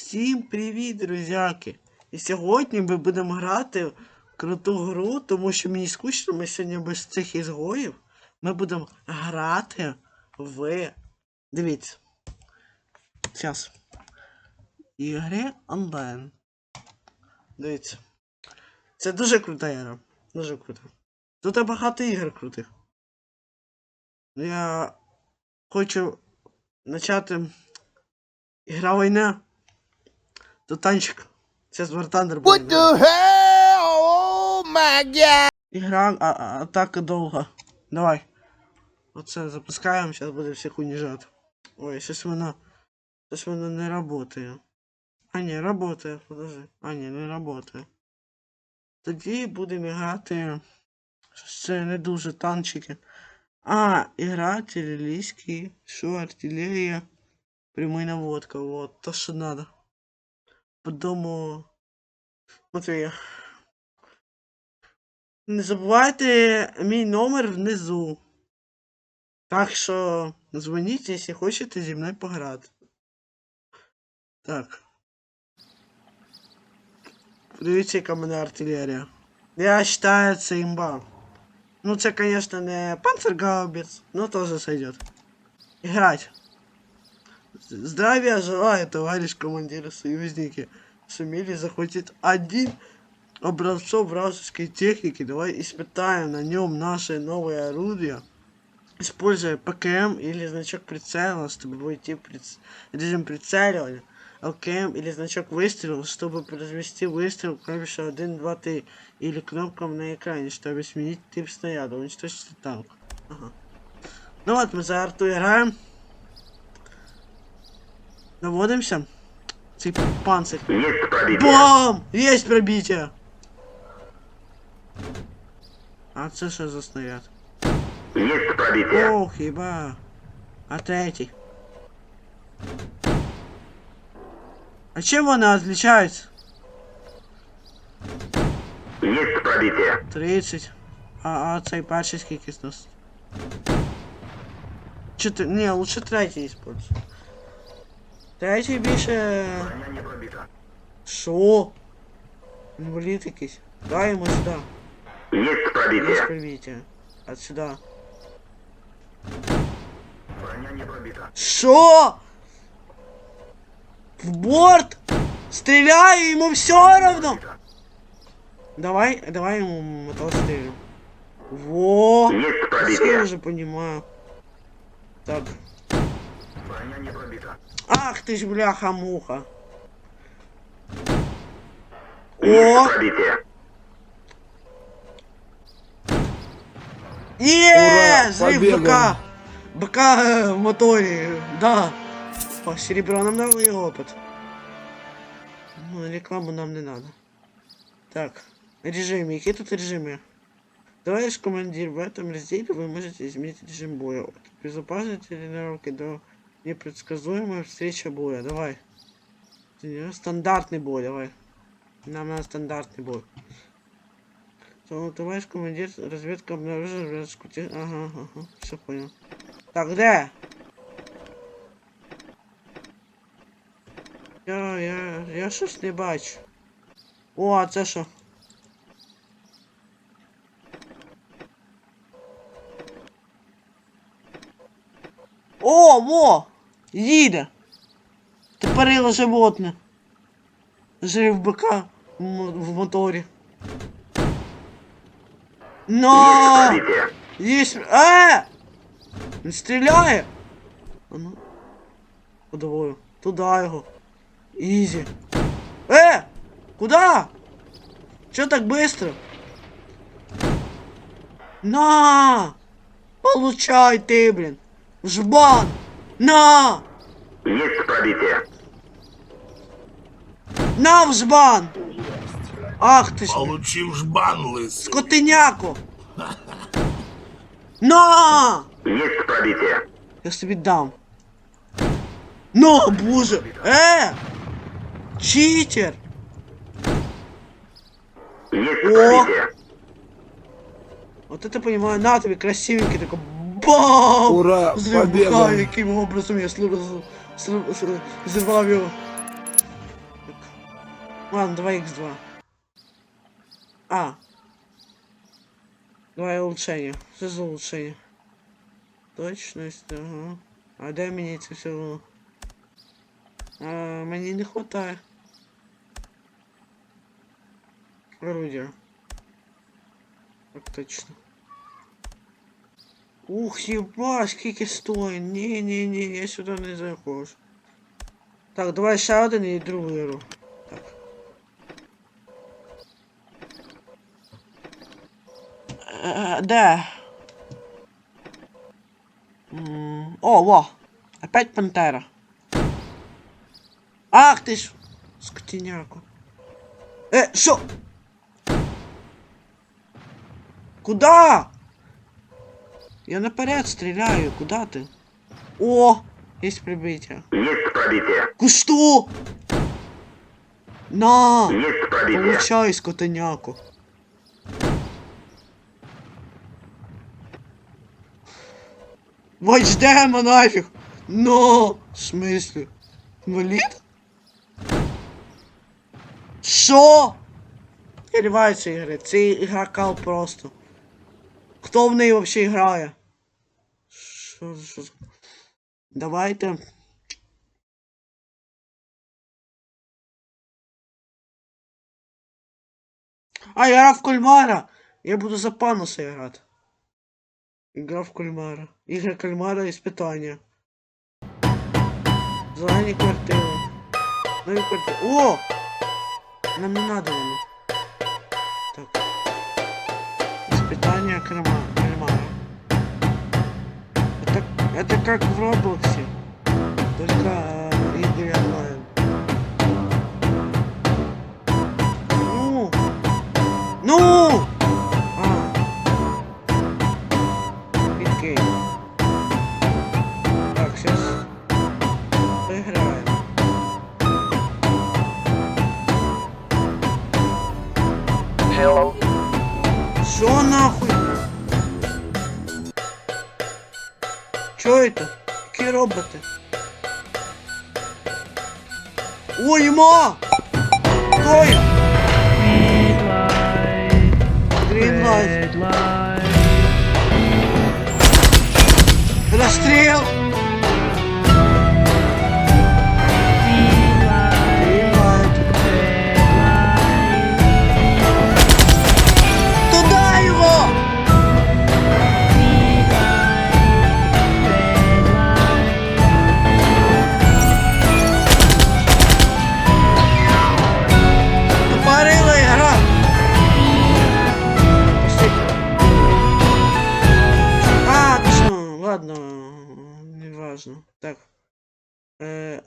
Всім привіт, друзяки! І сьогодні ми будемо грати в круту гру, тому що мені скучно, ми сьогодні без цих ізгоїв. Ми будемо грати в. Дивіться. Зараз. Ігри онлайн. Дивіться. Це дуже крута ігра. Дуже крута. Тут багато ігор крутих. Я хочу почати. Ігра війна. Тут танчик. Сейчас War Thunder What буде. the hell? Oh my god! Ігра, а, а, атака довга. Давай. Оце запускаємо, зараз буде всіх уніжати. Ой, щось воно. Щось воно не работає. А ні, работає, подожди. А ні, не работає. Тоді будемо грати. Щось Це не дуже танчики. А, ігра артилерійський, що артилерія, прямий наводка, вот, то що надо. Подумаю. Матвія. Не забувайте мій номер внизу. Так що дзвоніть, якщо хочете зі мною пограти. Так. Дивіться, яка мене артилерія. Я вважаю, це імба. Ну, це, конечно, не панцергаубец, но тоже сойдет. Играть. Здравия желаю, товарищ командир союзники. Сумели захватить один образцов вражеской техники. Давай испытаем на нем наше новое орудие. Используя ПКМ или значок прицела, чтобы войти в приц- режим прицеливания. ЛКМ или значок выстрела, чтобы произвести выстрел клавиша 1, 2, 3 или кнопкам на экране, чтобы сменить тип снаряда, уничтожить танк. Ага. Ну вот, мы за арту играем. Наводимся. Цей панцирь. Есть пробитие. Бам! Есть пробитие! А це що за снаряд? Есть пробитие. Ох, хіба. А третій. А чим вони відрізняються? Есть пробитие. 30. А, а цей перший скільки сносить? Чотир... Не, лучше третій используй. Третій більше... Броня не пробита. Шо? Інвалід якийсь. Дай йому сюди. Есть Есть пробитие. пробитие. От сюда. Броня не пробита. Шо? В борт? Стреляю, ему все равно. Давай, давай ему мотор стрелю. Во! Есть Я пробитие. уже понимаю. Так. Броня не пробита. Ах ты ж бляха-муха. Есть О! пробитие. Ура, Жив! БК! БК э, в моторе, да. О, серебро нам дало и опыт. Ну, рекламу нам не надо. Так, режимы. Какие тут режимы? Товарищ командир, в этом разделе вы можете изменить режим боя. От безопасной тренировки до непредсказуемой встречи боя. Давай. Стандартный бой, давай. Нам надо стандартный бой. То, товарищ командир, разведка обнаружила вражескую Ага, ага, все понял. Так, де? Я, я, я щось не. О, а це що? О, во! Їде! Тепер животне. Жив бика в мо- в моторі. Есть Но! пробитие. Есть... Э! Він стріляє! А ну. Подаваю. Туда його. Ізі. Э! Куда? Чё так быстро? На! Получай ты, блин! Жбан! На! Есть пробитие. На в жбан! Ах ты ж, блин, Получив жбан, лысый. скотиняко! На! Есть пробитие. Я собі дам. Ну, боже! Е! Читер! Есть О! пробитие. Вот это понимаю, на тобі красивенький такой бам! Ура, Взрыв победа. бухаю, яким образом я слу- слу- слу- зривав його. Ладно, 2х2. А. Давай улучшение. Что за улучшение? Точность, ага. А де мені це все було? А, мені не хватає. Орудие. Так точно. Ух, єба, скільки стоїть. Ні, ні, ні, я сюди не заходжу. Так, давай ще один і другу беру. Так. Е, де? М, О, во! Опять пантера. Ах ти ж! Скотиняку. Е, що? Куда? Я наперед стреляю, куда ты? О, есть прибытие. Есть пробитие. Ку что? На! Есть пробитие. Получай, скотиняку. Вот ждемо нафиг! Но! В смысле? Инвалид? Що? Перериваються ігри. Це ігра кал просто. Хто в неї взагалі грає? Що, за- що? за- Давайте. А, я грав в кальмара. Я буду за пануса грати. Игра в кальмара. Ігра кальмара іспитання. Зелені квартири. Нові квартири. О! Нам не надо воно. Так. Испытание крема, Это, как в Роблоксе. Только игры онлайн. Ну! Ну! А. Окей. Так, сейчас поиграем. Что нахуй? Чё это? Какие роботы? Ой, ма! Стой! Green light. Расстрел! Е...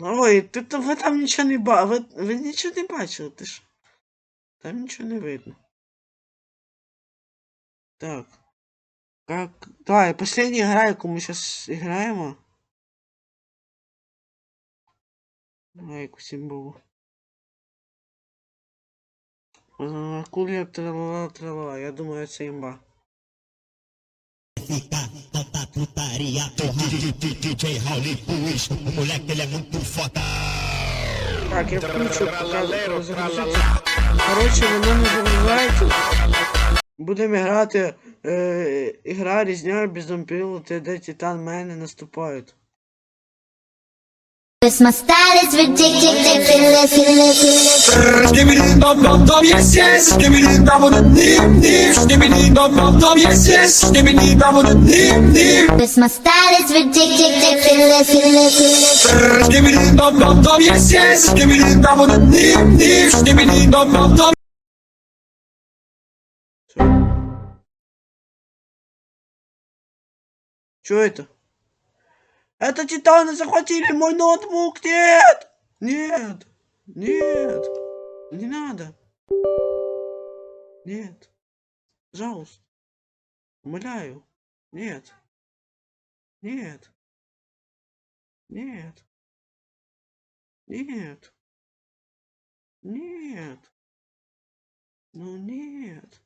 Ой, ти, то ви там нічого не ба... Ви, ви нічого не бачили, ти ж. Там нічого не видно. Так. Как... Давай, последняя игра, яку ми сейчас играємо. Давай якусь імбову. Е, Куля тралала тралала. Я думаю, це імба. Tanta putaria, DJ Raul Puig, o moleque ele é muito foda. Так, я включу. Коротше, воно не загружається. Будемо грати е, ігра різня без домпілу, де Титан мене наступають. Cause my style is ridiculous, ridiculous. Skibbidi dum dum dum yes yes Skibbidi dum dum dim dim Skibbidi dum dum dum yes yes Skibbidi dum dum dim dim Cause my style is ridiculous, ridiculous. Skibbidi dum dum dum yes yes Skibbidi dum dum dim dim Skibbidi dum dum dum Что это? Это Титаны захватили мой ноутбук! Нет! Нет! Нет! Не надо! Нет! Пожалуйста! Умоляю! Нет! Нет! Нет! Нет! Нет! Ну нет!